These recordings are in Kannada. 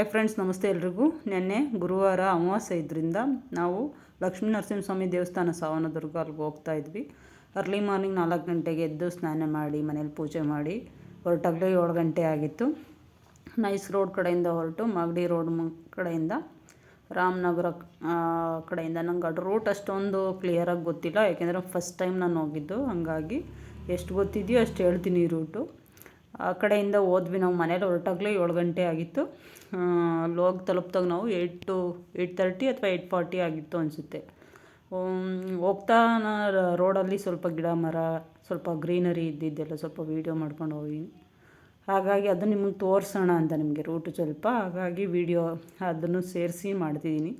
ಹಾಯ್ ಫ್ರೆಂಡ್ಸ್ ನಮಸ್ತೆ ಎಲ್ರಿಗೂ. ನಿನ್ನೆ ಗುರುವಾರ ಅಮಾವಾಸ್ಯೆ ಇದರಿಂದ ನಾವು ಲಕ್ಷ್ಮೀ ನರಸಿಂಹಸ್ವಾಮಿ ದೇವಸ್ಥಾನ ಸಾವನದುರ್ಗ ಅಲ್ಲಿಗೆ ಹೋಗ್ತಾ ಇದ್ವಿ. ಅರ್ಲಿ ಮಾರ್ನಿಂಗ್ ನಾಲ್ಕು ಗಂಟೆಗೆ ಎದ್ದು ಸ್ನಾನ ಮಾಡಿ, ಮನೇಲಿ ಪೂಜೆ ಮಾಡಿ ಹೊರಟಾಗಲೇ ಏಳು ಗಂಟೆ ಆಗಿತ್ತು. ನೈಸ್ ರೋಡ್ ಕಡೆಯಿಂದ ಹೊರಟು, ಮಾಗಡಿ ರೋಡ್ ಕಡೆಯಿಂದ ರಾಮನಗರ ಕಡೆಯಿಂದ. ನಂಗೆ ಅದು ರೂಟ್ ಅಷ್ಟೊಂದು ಕ್ಲಿಯರಾಗಿ ಗೊತ್ತಿಲ್ಲ, ಯಾಕೆಂದರೆ ಫಸ್ಟ್ ಟೈಮ್ ನಾನು ಹೋಗಿದ್ದು. ಹಾಗಾಗಿ ಎಷ್ಟು ಗೊತ್ತಿದೆಯೋ ಅಷ್ಟು ಹೇಳ್ತೀನಿ ಈ ರೂಟು ಆ ಕಡೆಯಿಂದ ಹೋದ್ವಿ ನಾವು ಮನೇಲಿ ಹೊರಟಾಗಲೇ ಏಳು ಗಂಟೆ ಆಗಿತ್ತು. ಅಲ್ಲಿ ಹೋಗಿ ತಲುಪಿದಾಗ ನಾವು ಏಯ್ಟು ಏಯ್ಟ್ ತರ್ಟಿ ಅಥವಾ ಏಯ್ಟ್ ಫಾರ್ಟಿ ಆಗಿತ್ತು ಅನಿಸುತ್ತೆ. ಹೋಗ್ತಾ ರೋಡಲ್ಲಿ ಸ್ವಲ್ಪ ಗಿಡ ಮರ, ಸ್ವಲ್ಪ ಗ್ರೀನರಿ ಇದ್ದಿದ್ದೆಲ್ಲ ಸ್ವಲ್ಪ ವೀಡಿಯೋ ಮಾಡ್ಕೊಂಡು ಹೋಗಿ. ಹಾಗಾಗಿ ಅದು ನಿಮಗೆ ತೋರಿಸೋಣ ಅಂತ ನಿಮಗೆ ರೂಟು ಸ್ವಲ್ಪ. ಹಾಗಾಗಿ ವೀಡಿಯೋ ಅದನ್ನು ಸೇರಿಸಿ ಮಾಡ್ತಿದ್ದೀನಿ.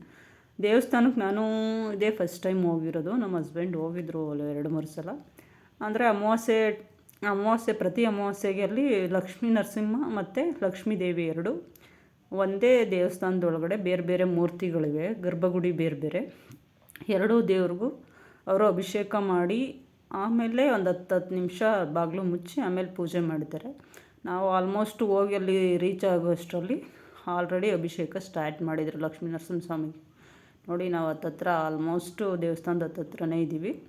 ದೇವಸ್ಥಾನಕ್ಕೆ ನಾನು ಇದೇ ಫಸ್ಟ್ ಟೈಮ್ ಹೋಗಿರೋದು. ನಮ್ಮ ಹಸ್ಬೆಂಡ್ ಹೋಗಿದ್ರು ಎರಡು, ಮೂರು ಸಲ. ಅಂದರೆ ಅಮಾವಾಸ್ಯೆ ಅಮಾವಾಸ್ಯೆ ಪ್ರತಿ ಅಮಾವಾಸ್ಯೆಗೆ ಅಲ್ಲಿ ಲಕ್ಷ್ಮೀ ನರಸಿಂಹ ಮತ್ತು ಲಕ್ಷ್ಮೀ ದೇವಿ ಎರಡು. ಒಂದೇ ದೇವಸ್ಥಾನದೊಳಗಡೆ ಬೇರೆ ಬೇರೆ ಮೂರ್ತಿಗಳಿವೆ, ಗರ್ಭಗುಡಿ ಬೇರೆ ಬೇರೆ. ಎರಡೂ ದೇವ್ರಿಗೂ ಅವರು ಅಭಿಷೇಕ ಮಾಡಿ ಆಮೇಲೆ ಒಂದು ಹತ್ತು ಹತ್ತು ನಿಮಿಷ ಬಾಗಿಲು ಮುಚ್ಚಿ ಆಮೇಲೆ ಪೂಜೆ ಮಾಡ್ತಾರೆ ನಾವು ಆಲ್ಮೋಸ್ಟ್ ಹೋಗಿ ಅಲ್ಲಿ ರೀಚ್ ಆಗೋಷ್ಟರಲ್ಲಿ ಆಲ್ರೆಡಿ ಅಭಿಷೇಕ ಸ್ಟಾರ್ಟ್ ಮಾಡಿದರು ಲಕ್ಷ್ಮೀ ನರಸಿಂಹ ಸ್ವಾಮಿಗೆ. ನೋಡಿ, ನಾವು ಹತ್ತತ್ರ ಆಲ್ಮೋಸ್ಟು ದೇವಸ್ಥಾನದ ಹತ್ತತ್ರನೇ ಇದ್ದೀವಿ.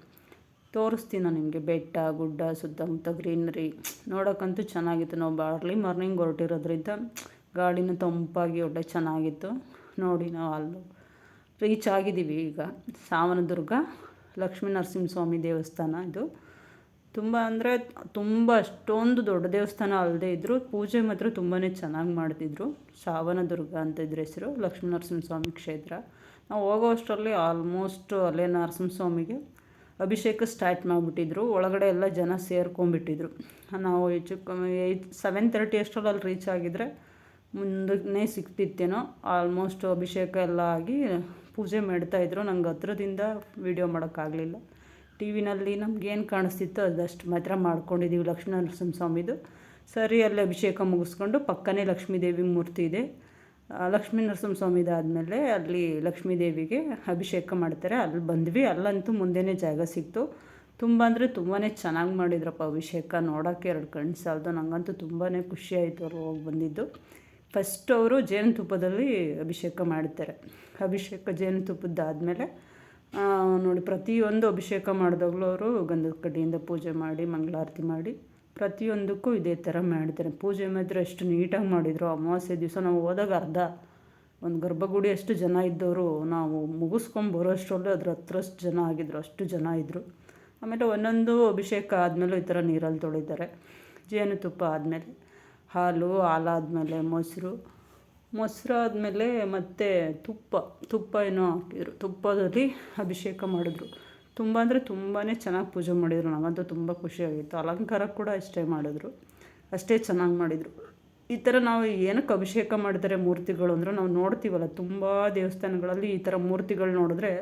ತೋರಿಸ್ತೀನಿ ನಾನು ನಿಮಗೆ. ಬೆಟ್ಟ, ಗುಡ್ಡ, ಸುತ್ತಮುತ್ತ ಗ್ರೀನರಿ ನೋಡೋಕ್ಕಂತೂ ಚೆನ್ನಾಗಿತ್ತು. ನಾವು ಬಾರ್ಲಿ ಮಾರ್ನಿಂಗ್ ಹೊರಟಿರೋದ್ರಿಂದ ಗಾಡಿನೂ ತಂಪಾಗಿ ಒಳ್ಳೆ ಚೆನ್ನಾಗಿತ್ತು. ನೋಡಿ ನಾವು ಅಲ್ಲಿ ರೀಚ್ ಆಗಿದ್ದೀವಿ ಈಗ. ಸಾವನದುರ್ಗ ಲಕ್ಷ್ಮೀ ನರಸಿಂಹಸ್ವಾಮಿ ದೇವಸ್ಥಾನ ಇದು. ತುಂಬ ಅಂದರೆ ತುಂಬ ಅಷ್ಟೊಂದು ದೊಡ್ಡ ದೇವಸ್ಥಾನ ಅಲ್ಲದೆ ಇದ್ದರು ಪೂಜೆ ಮಾತ್ರ ತುಂಬಾ ಚೆನ್ನಾಗಿ ಮಾಡ್ತಿದ್ರು. ಸಾವನದುರ್ಗ ಅಂತ ಇದ್ರ ಹೆಸರು, ಲಕ್ಷ್ಮೀ ನರಸಿಂಹಸ್ವಾಮಿ ಕ್ಷೇತ್ರ. ನಾವು ಹೋಗೋ ಅಷ್ಟರಲ್ಲಿ ಆಲ್ಮೋಸ್ಟ್ ಅಲ್ಲೇ ನರಸಿಂಹಸ್ವಾಮಿಗೆ ಅಭಿಷೇಕ ಸ್ಟಾರ್ಟ್ ಮಾಡಿಬಿಟ್ಟಿದ್ರು. ಒಳಗಡೆ ಎಲ್ಲ ಜನ ಸೇರ್ಕೊಂಡ್ಬಿಟ್ಟಿದ್ರು. ನಾವು ಹೆಚ್ಚು ಕಮ್ಮಿ ಏಯ್ಟ್ ಸೆವೆನ್ ತರ್ಟಿ ಅಷ್ಟರಲ್ಲಿ ರೀಚ್ ಆಗಿದ್ರೆ ಮುಂದಕ್ಕೆ ಸಿಕ್ತಿತ್ತೇನೋ ಆಲ್ಮೋಸ್ಟ್ ಅಭಿಷೇಕ ಎಲ್ಲ ಆಗಿ ಪೂಜೆ ಮಾಡ್ತಾಯಿದ್ರು ನಂಗೆ ಹತ್ರದಿಂದ ವೀಡಿಯೋ ಮಾಡೋಕ್ಕಾಗಲಿಲ್ಲ. ಟಿ ವಿನಲ್ಲಿ ನಮಗೇನು ಕಾಣಿಸ್ತಿತ್ತು ಅದಷ್ಟು ಮಾತ್ರ ಮಾಡ್ಕೊಂಡಿದ್ದೀವಿ ಲಕ್ಷ್ಮೀ ನರಸಿಂಹ ಸ್ವಾಮಿದು. ಸರಿ ಅಲ್ಲಿ ಅಭಿಷೇಕ ಮುಗಿಸ್ಕೊಂಡು ಪಕ್ಕನೇ ಲಕ್ಷ್ಮೀದೇವಿ ಮೂರ್ತಿ ಇದೆ. ಲಕ್ಷ್ಮೀ ನರಸಿಂಹ ಸ್ವಾಮಿದಾದಮೇಲೆ ಅಲ್ಲಿ ಲಕ್ಷ್ಮೀ ದೇವಿಗೆ ಅಭಿಷೇಕ ಮಾಡ್ತಾರೆ. ಅಲ್ಲಿ ಬಂದ್ವಿ. ಅಲ್ಲಂತೂ ಮುಂದೆನೇ ಜಾಗ ಸಿಕ್ತು. ತುಂಬ ಅಂದರೆ ತುಂಬಾ ಚೆನ್ನಾಗಿ ಮಾಡಿದ್ರಪ್ಪ ಅಭಿಷೇಕ. ನೋಡೋಕ್ಕೆ ಎರಡು ಕಣ್ಣು ಸಾಲದು. ನನಗಂತೂ ತುಂಬಾ ಖುಷಿಯಾಯಿತು ಅವ್ರು ಹೋಗಿ ಬಂದಿದ್ದು. ಫಸ್ಟ್ ಅವರು ಜೇನುತುಪ್ಪದಲ್ಲಿ ಅಭಿಷೇಕ ಮಾಡ್ತಾರೆ. ಅಭಿಷೇಕ ಜೇನುತುಪ್ಪದ್ದಾದಮೇಲೆ ನೋಡಿ, ಪ್ರತಿಯೊಂದು ಅಭಿಷೇಕ ಮಾಡಿದಾಗಲೂ ಅವರು ಗಂಧದ ಕಡ್ಡಿಯಿಂದ ಪೂಜೆ ಮಾಡಿ, ಮಂಗಳಾರತಿ ಮಾಡಿ, ಪ್ರತಿಯೊಂದಕ್ಕೂ ಇದೇ ಥರ ಮಾಡ್ತಾರೆ. ಪೂಜೆ ಮಾತ್ರ ಎಷ್ಟು ನೀಟಾಗಿ ಮಾಡಿದರು. ಅಮಾವಾಸ್ಯೆ ದಿವಸ ನಾವು ಹೋದಾಗ ಅರ್ಧ, ಒಂದು ಗರ್ಭಗುಡಿ ಅಷ್ಟು ಜನ ಇದ್ದವರು, ನಾವು ಮುಗಿಸ್ಕೊಂಡು ಬರೋಷ್ಟರಲ್ಲೇ ಅದ್ರ ಹತ್ರಷ್ಟು ಜನ ಆಗಿದ್ರು, ಅಷ್ಟು ಜನ ಇದ್ದರು ಆಮೇಲೆ ಒಂದೊಂದು ಅಭಿಷೇಕ ಆದಮೇಲೂ ಈ ಥರ ನೀರಲ್ಲಿ ತೊಳಿತಾರೆ. ಜೇನುತುಪ್ಪ ಆದಮೇಲೆ. ಹಾಲು ಹಾಲಾದ್ಮೇಲೆ ಮೊಸರು. ಮೊಸರು ಆದಮೇಲೆ ಮತ್ತು ತುಪ್ಪ ತುಪ್ಪ ಏನೋ ಹಾಕಿದ್ರು. ತುಪ್ಪದಲ್ಲಿ ಅಭಿಷೇಕ ಮಾಡಿದ್ರು. ತುಂಬ ಅಂದರೆ ತುಂಬಾ ಚೆನ್ನಾಗಿ ಪೂಜೆ ಮಾಡಿದರು. ನನಗಂತೂ ತುಂಬ ಖುಷಿಯಾಗಿತ್ತು ಅಲಂಕಾರ ಕೂಡ ಅಷ್ಟೇ ಮಾಡಿದ್ರು. ಅಷ್ಟೇ ಚೆನ್ನಾಗಿ ಮಾಡಿದರು. ಈ ಥರ ನಾವು ಏನಕ್ಕೆ ಅಭಿಷೇಕ ಮಾಡ್ತಾರೆ ಮೂರ್ತಿಗಳು ಅಂದರೆ ನಾವು ನೋಡ್ತೀವಲ್ಲ, ತುಂಬ ದೇವಸ್ಥಾನಗಳಲ್ಲಿ ಈ ಥರ ಮೂರ್ತಿಗಳು ನೋಡಿದ್ರೆ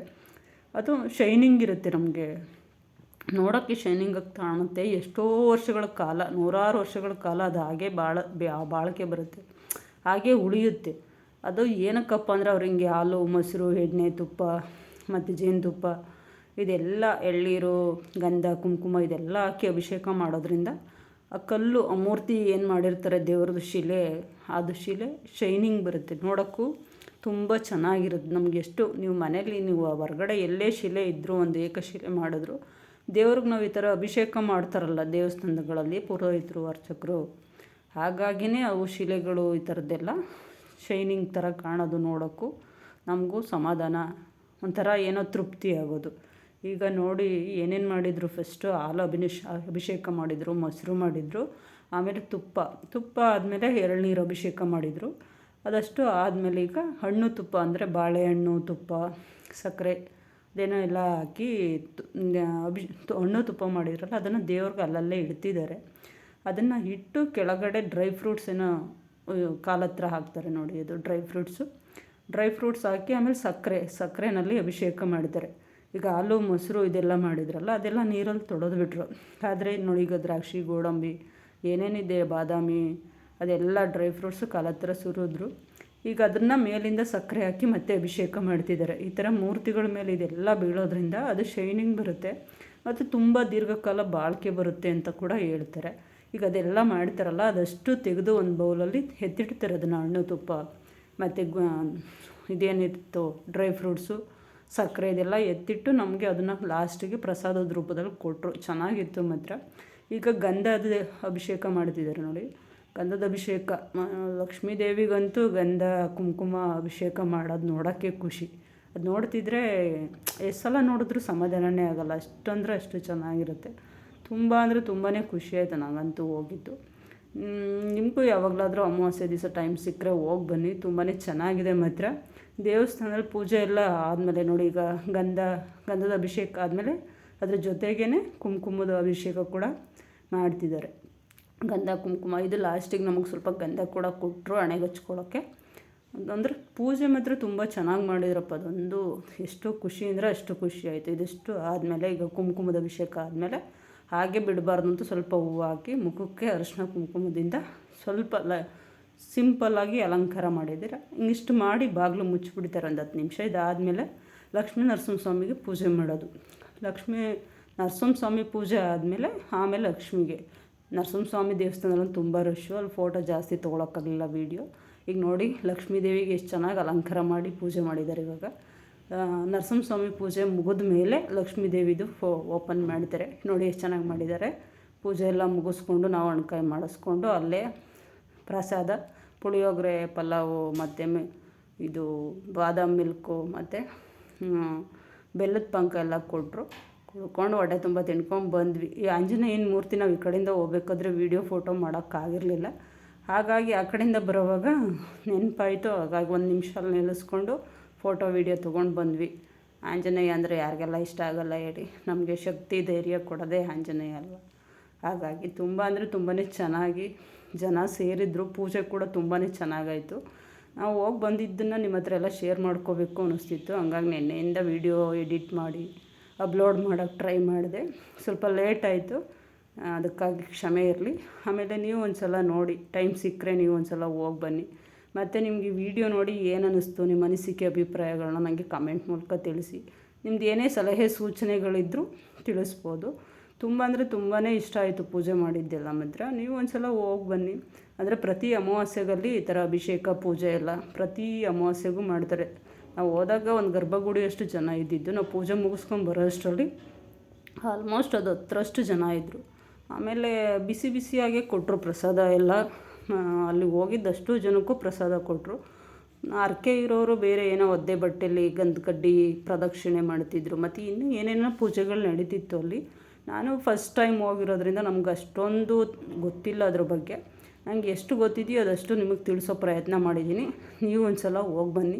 ಅದು ಶೈನಿಂಗ್ ಇರುತ್ತೆ ನಮಗೆ. ನೋಡೋಕ್ಕೆ ಶೈನಿಂಗಾಗಿ ಕಾಣುತ್ತೆ. ಎಷ್ಟೋ ವರ್ಷಗಳ ಕಾಲ, ನೂರಾರು ವರ್ಷಗಳ ಕಾಲ ಅದು ಹಾಗೆ ಬಾಳ ಬಾಳಿಕೆ ಬರುತ್ತೆ. ಹಾಗೆ ಉಳಿಯುತ್ತೆ. ಅದು ಏನಕ್ಕಪ್ಪ ಅಂದರೆ ಅವ್ರು ಹಿಂಗೆ ಹಾಲು, ಮೊಸರು, ಎಣ್ಣೆ, ತುಪ್ಪ, ಮತ್ತು ಜೇನುತುಪ್ಪ, ಇದೆಲ್ಲ ಎಳ್ಳೀರು ಗಂಧ, ಕುಂಕುಮ ಇದೆಲ್ಲ ಹಾಕಿ ಅಭಿಷೇಕ ಮಾಡೋದ್ರಿಂದ ಆ ಕಲ್ಲು, ಆ ಮೂರ್ತಿ ಏನು ಮಾಡಿರ್ತಾರೆ ದೇವ್ರದ್ದು ಶಿಲೆ, ಅದು ಶಿಲೆ ಶೈನಿಂಗ್ ಬರುತ್ತೆ. ನೋಡೋಕ್ಕೂ ತುಂಬ ಚೆನ್ನಾಗಿರುತ್ತೆ. ನಮ್ಗೆ ಎಷ್ಟು, ನೀವು ಮನೇಲಿ ನೀವು ಹೊರಗಡೆ ಎಲ್ಲೇ ಶಿಲೆ ಇದ್ದರೂ ಒಂದು ಏಕಶಿಲೆ ಮಾಡಿದ್ರು ದೇವ್ರಿಗೆ ನಾವು ಈ ಥರ ಅಭಿಷೇಕ ಮಾಡ್ತಾರಲ್ಲ ದೇವಸ್ಥಾನಗಳಲ್ಲಿ ಪುರೋಹಿತರು, ಅರ್ಚಕರು, ಹಾಗಾಗಿನೇ ಅವು ಶಿಲೆಗಳು ಈ ಥರದ್ದೆಲ್ಲ ಶೈನಿಂಗ್ ಥರ ಕಾಣೋದು ನೋಡೋಕ್ಕೂ ನಮಗೂ ಸಮಾಧಾನ, ಒಂಥರ ಏನೋ ತೃಪ್ತಿ ಆಗೋದು. ಈಗ ನೋಡಿ ಏನೇನು ಮಾಡಿದರು ಫಸ್ಟು ಹಾಲು ಅಭಿನಿಷ್, ಅಭಿಷೇಕ ಮಾಡಿದರು, ಮೊಸರು ಮಾಡಿದರು, ಆಮೇಲೆ ತುಪ್ಪ ತುಪ್ಪ ಆದಮೇಲೆ ಎಳ್ನೀರು ಅಭಿಷೇಕ ಮಾಡಿದರು. ಅದಷ್ಟು ಆದಮೇಲೆ ಈಗ ಹಣ್ಣು ತುಪ್ಪ ಅಂದರೆ ಬಾಳೆಹಣ್ಣು ತುಪ್ಪ, ಸಕ್ಕರೆ. ಅದೇನೋ ಎಲ್ಲ ಹಾಕಿ ಅಭಿ ಹಣ್ಣು ತುಪ್ಪ ಮಾಡಿದ್ರಲ್ಲ, ಅದನ್ನು ದೇವ್ರಿಗೆ ಅಲ್ಲಲ್ಲೇ ಇಡ್ತಿದ್ದಾರೆ. ಅದನ್ನು ಇಟ್ಟು ಕೆಳಗಡೆ ಡ್ರೈ ಫ್ರೂಟ್ಸ್ ಏನೋ ಕಾಲ ಹತ್ರ ಹಾಕ್ತಾರೆ ನೋಡಿ, ಅದು ಡ್ರೈ ಫ್ರೂಟ್ಸು. ಡ್ರೈ ಫ್ರೂಟ್ಸ್ ಹಾಕಿ ಆಮೇಲೆ ಸಕ್ಕರೆ, ಸಕ್ಕರೆನಲ್ಲಿ ಅಭಿಷೇಕ ಮಾಡ್ತಾರೆ ಈಗ ಹಾಲು, ಮೊಸರು ಇದೆಲ್ಲ ಮಾಡಿದ್ರಲ್ಲ, ಅದೆಲ್ಲ ನೀರಲ್ಲಿ ತೊಳೆದು ಬಿಟ್ರು. ಆದರೆ ನೋಡಿ ಈಗ ದ್ರಾಕ್ಷಿ, ಗೋಡಂಬಿ, ಏನೇನಿದೆ, ಬಾದಾಮಿ, ಅದೆಲ್ಲ ಡ್ರೈ ಫ್ರೂಟ್ಸು ಕಾಲ ಹತ್ರ ಸುರಿದ್ರು. ಈಗ ಅದನ್ನು ಮೇಲಿಂದ ಸಕ್ಕರೆ ಹಾಕಿ ಮತ್ತೆ ಅಭಿಷೇಕ ಮಾಡ್ತಿದ್ದಾರೆ. ಈ ಥರ ಮೂರ್ತಿಗಳ ಮೇಲೆ ಇದೆಲ್ಲ ಬೀಳೋದ್ರಿಂದ ಅದು ಶೈನಿಂಗ್ ಬರುತ್ತೆ. ಮತ್ತು ತುಂಬ ದೀರ್ಘಕಾಲ ಬಾಳಿಕೆ ಬರುತ್ತೆ ಅಂತ ಕೂಡ ಹೇಳ್ತಾರೆ. ಈಗ ಅದೆಲ್ಲ ಮಾಡ್ತಾರಲ್ಲ, ಅದಷ್ಟು ತೆಗೆದು ಒಂದು ಬೌಲಲ್ಲಿ ಎತ್ತಿಡ್ತಾರೆ ಅದನ್ನು ಹಣ್ಣು, ತುಪ್ಪ, ಮತ್ತು ಇದೇನಿತ್ತು ಡ್ರೈ ಫ್ರೂಟ್ಸು ಸಕ್ಕರೆ ಇದೆಲ್ಲ ಎತ್ತಿಟ್ಟು ನಮಗೆ ಅದನ್ನು ಲಾಸ್ಟಿಗೆ ಪ್ರಸಾದದ ರೂಪದಲ್ಲಿ ಕೊಟ್ಟರು ಚೆನ್ನಾಗಿತ್ತು ಮಾತ್ರ. ಈಗ ಗಂಧದ ಅಭಿಷೇಕ ಮಾಡ್ತಿದ್ದಾರೆ ನೋಡಿ. ಗಂಧದ ಅಭಿಷೇಕ. ಲಕ್ಷ್ಮೀ ದೇವಿಗಂತೂ ಗಂಧ, ಕುಂಕುಮ ಅಭಿಷೇಕ ಮಾಡೋದು ನೋಡೋಕ್ಕೆ ಖುಷಿ. ಅದು ನೋಡ್ತಿದ್ರೆ ಎಷ್ಟು ಸಲ ನೋಡಿದ್ರೂ ಸಮಾಧಾನನೇ ಆಗೋಲ್ಲ. ಅಷ್ಟಂದ್ರೆ ಅಷ್ಟು ಚೆನ್ನಾಗಿರುತ್ತೆ. ತುಂಬ ಅಂದರೆ ತುಂಬಾ ಖುಷಿ ಆಯಿತು ನನಗಂತೂ ಹೋಗಿದ್ದು. ನಿಮಗೂ ಯಾವಾಗಲಾದರೂ ಅಮಾವಾಸ್ಯೆ ದಿವಸ ಟೈಮ್ ಸಿಕ್ಕರೆ ಹೋಗಿ ಬನ್ನಿ. ತುಂಬಾ ಚೆನ್ನಾಗಿದೆ ಮಾತ್ರ. ದೇವಸ್ಥಾನದಲ್ಲಿ ಪೂಜೆ ಎಲ್ಲ ಆದಮೇಲೆ ನೋಡಿ, ಈಗ ಗಂಧ, ಗಂಧದ ಅಭಿಷೇಕ ಆದಮೇಲೆ ಅದ್ರ ಜೊತೆಗೇ ಕುಂಕುಮದ ಅಭಿಷೇಕ ಕೂಡ ಮಾಡ್ತಿದ್ದಾರೆ. ಗಂಧ ಕುಂಕುಮ, ಇದು ಲಾಸ್ಟಿಗೆ ನಮಗೆ ಸ್ವಲ್ಪ ಗಂಧ ಕೂಡ ಕೊಟ್ಟರು ಹಣೆಗೆ ಹಚ್ಕೊಳ್ಳೋಕ್ಕೆ ಅಂದರೆ ಪೂಜೆ ಮಾತ್ರ ತುಂಬ ಚೆನ್ನಾಗಿ ಮಾಡಿದ್ರಪ್ಪ, ಅದೊಂದು ಎಷ್ಟು ಖುಷಿ ಅಂದರೆ ಅಷ್ಟು ಖುಷಿ ಆಯಿತು. ಇದಿಷ್ಟು ಆದಮೇಲೆ ಈಗ ಕುಂಕುಮದ ಅಭಿಷೇಕ ಆದಮೇಲೆ ಹಾಗೆ ಬಿಡಬಾರ್ದು ಅಂತ ಸ್ವಲ್ಪ ಹೂವು ಹಾಕಿ ಮುಖಕ್ಕೆ ಅರಿಶಿನ ಕುಂಕುಮದಿಂದ ಸ್ವಲ್ಪ ಲ ಸಿಂಪಲ್ಲಾಗಿ ಅಲಂಕಾರ ಮಾಡಿದ್ದೀರ. ಹಿಂಗಿಷ್ಟು ಮಾಡಿ ಬಾಗಿಲು ಮುಚ್ಚಿಬಿಡ್ತಾರೆ ಒಂದು ಹತ್ತು ನಿಮಿಷ. ಇದಾದಮೇಲೆ ಲಕ್ಷ್ಮೀ ನರಸಿಂಹಸ್ವಾಮಿಗೆ ಪೂಜೆ ಮಾಡೋದು. ಲಕ್ಷ್ಮೀ ನರಸಿಂಹಸ್ವಾಮಿ ಪೂಜೆ ಆದಮೇಲೆ ಆಮೇಲೆ ಲಕ್ಷ್ಮಿಗೆ. ನರಸಿಂಹಸ್ವಾಮಿ ದೇವಸ್ಥಾನದಲ್ಲಿ ತುಂಬ ರಶ್ಶು, ಅಲ್ಲಿ ಫೋಟೋ ಜಾಸ್ತಿ ತೊಗೊಳಕ್ಕಾಗಲಿಲ್ಲ ವೀಡಿಯೋ. ಈಗ ನೋಡಿ ಲಕ್ಷ್ಮೀ ದೇವಿಗೆ ಎಷ್ಟು ಚೆನ್ನಾಗಿ ಅಲಂಕಾರ ಮಾಡಿ ಪೂಜೆ ಮಾಡಿದ್ದಾರೆ ಇವಾಗ. ನರಸಿಂಹಸ್ವಾಮಿ ಪೂಜೆ ಮುಗಿದ ಮೇಲೆ ಲಕ್ಷ್ಮೀ ದೇವಿದು ಫೋ, ಓಪನ್ ಮಾಡಿದ್ದಾರೆ ನೋಡಿ ಎಷ್ಟು ಚೆನ್ನಾಗಿ ಮಾಡಿದ್ದಾರೆ. ಪೂಜೆ ಎಲ್ಲ ಮುಗಿಸ್ಕೊಂಡು ನಾವು ಅಣ್ಕಾಯಿ ಮಾಡಿಸ್ಕೊಂಡು ಅಲ್ಲೇ ಪ್ರಸಾದ, ಪುಳಿಯೋಗರೆ, ಪಲಾವು, ಮತ್ತು ಇದು ಬಾದಾಮ್ ಮಿಲ್ಕು, ಮತ್ತು ಬೆಲ್ಲದ ಪಂಕ ಎಲ್ಲ ಕೊಟ್ಟರು ಕುಡ್ಕೊಂಡು ಹೊಟ್ಟೆ ತುಂಬ ತಿನ್ಕೊಂಡು ಬಂದ್ವಿ. ಈ ಆಂಜನೇಯನ ಮೂರ್ತಿ ನಾವು ಈ ಕಡೆಯಿಂದ ಹೋಗ್ಬೇಕಾದ್ರೆ ವೀಡಿಯೋ ಫೋಟೋ ಮಾಡೋಕ್ಕಾಗಿರಲಿಲ್ಲ. ಹಾಗಾಗಿ ಆ ಕಡೆಯಿಂದ ಬರೋವಾಗ ನೆನಪಾಯಿತು. ಹಾಗಾಗಿ ಒಂದು ನಿಮಿಷ ನಿಲ್ಲಿಸ್ಕೊಂಡು ಫೋಟೋ, ವೀಡಿಯೋ ತೊಗೊಂಡು ಬಂದ್ವಿ. ಆಂಜನೇಯ ಅಂದರೆ ಯಾರಿಗೆಲ್ಲ ಇಷ್ಟ ಆಗೋಲ್ಲ ಹೇಳಿ. ನಮಗೆ ಶಕ್ತಿ, ಧೈರ್ಯ ಕೊಡೋದೇ ಆಂಜನೇಯ ಅಲ್ವ? ಹಾಗಾಗಿ ತುಂಬ ಅಂದರೆ ತುಂಬಾ ಚೆನ್ನಾಗಿ ಜನ ಸೇರಿದ್ರು. ಪೂಜೆ ಕೂಡ ತುಂಬಾ ಚೆನ್ನಾಗಾಯಿತು. ನಾವು ಹೋಗಿ ಬಂದಿದ್ದನ್ನು ನಿಮ್ಮ ಹತ್ರ ಎಲ್ಲ ಶೇರ್ ಮಾಡ್ಕೋಬೇಕು ಅನ್ನಿಸ್ತಿತ್ತು. ಹಂಗಾಗಿ ನೆನ್ನೆಯಿಂದ ವೀಡಿಯೋ ಎಡಿಟ್ ಮಾಡಿ ಅಪ್ಲೋಡ್ ಮಾಡೋಕ್ಕೆ ಟ್ರೈ ಮಾಡಿದೆ. ಸ್ವಲ್ಪ ಲೇಟ್ ಆಯಿತು. ಅದಕ್ಕಾಗಿ ಕ್ಷಮೆ ಇರಲಿ. ಆಮೇಲೆ ನೀವು ಒಂದು ಸಲ ನೋಡಿ, ಟೈಮ್ ಸಿಕ್ಕರೆ ನೀವು ಒಂದು ಸಲ ಹೋಗಿ ಬನ್ನಿ. ಮತ್ತು ನಿಮಗೆ ವಿಡಿಯೋ ನೋಡಿ ಏನು ನಿಮ್ಮ ಅನಿಸಿಕೆ ಅಭಿಪ್ರಾಯಗಳನ್ನ ನನಗೆ ಕಮೆಂಟ್ ಮೂಲಕ ತಿಳಿಸಿ. ನಿಮ್ದು ಏನೇ ಸಲಹೆ ಸೂಚನೆಗಳಿದ್ದರೂ ತಿಳಿಸ್ಬೋದು. ತುಂಬ ಅಂದರೆ ತುಂಬಾ ಇಷ್ಟ ಆಯಿತು ಪೂಜೆ ಮಾಡಿದ್ದೆಲ್ಲ ಮಾತ್ರ. ನೀವು ಒಂದು ಸಲ ಹೋಗಿ ಬನ್ನಿ. ಅಂದರೆ ಪ್ರತಿ ಅಮಾವಾಸ್ಯೆಗಲ್ಲಿ ಈ ಥರ ಅಭಿಷೇಕ, ಪೂಜೆ ಎಲ್ಲ ಪ್ರತಿ ಅಮಾವಾಸ್ಯೆಗೂ ಮಾಡ್ತಾರೆ. ನಾವು ಹೋದಾಗ ಒಂದು ಗರ್ಭಗುಡಿ ಅಷ್ಟು ಜನ ಇದ್ದಿದ್ದು. ನಾವು ಪೂಜೆ ಮುಗಿಸ್ಕೊಂಡು ಬರೋ ಅಷ್ಟರಲ್ಲಿ ಆಲ್ಮೋಸ್ಟ್ ಅದು ಹತ್ತರಷ್ಟು ಜನ ಇದ್ದರು ಆಮೇಲೆ ಬಿಸಿ ಬಿಸಿಯಾಗೆ ಕೊಟ್ಟರು ಪ್ರಸಾದ ಎಲ್ಲ. ಅಲ್ಲಿ ಹೋಗಿದ್ದಷ್ಟು ಜನಕ್ಕೂ ಪ್ರಸಾದ ಕೊಟ್ಟರು ಅರ್ಕೆ ಇರೋರು ಬೇರೆ ಏನೋ ಒದ್ದೆ ಬಟ್ಟೆಯಲ್ಲಿ ಗಂಧಕಡ್ಡಿ ಪ್ರದಕ್ಷಿಣೆ ಮಾಡ್ತಿದ್ರು. ಮತ್ತು ಇನ್ನೂ ಏನೇನೋ ಪೂಜೆಗಳು ನಡೀತಿತ್ತು ಅಲ್ಲಿ. ನಾನು ಫಸ್ಟ್ ಟೈಮ್ ಹೋಗಿರೋದ್ರಿಂದ ನಮ್ಗೆ ಅಷ್ಟೊಂದು ಗೊತ್ತಿಲ್ಲ ಅದ್ರ ಬಗ್ಗೆ. ನನಗೆ ಎಷ್ಟು ಗೊತ್ತಿದೆಯೋ ಅದಷ್ಟು ನಿಮಗೆ ತಿಳಿಸೋ ಪ್ರಯತ್ನ ಮಾಡಿದ್ದೀನಿ. ನೀವು ಒಂದು ಸಲ ಹೋಗಿ ಬನ್ನಿ.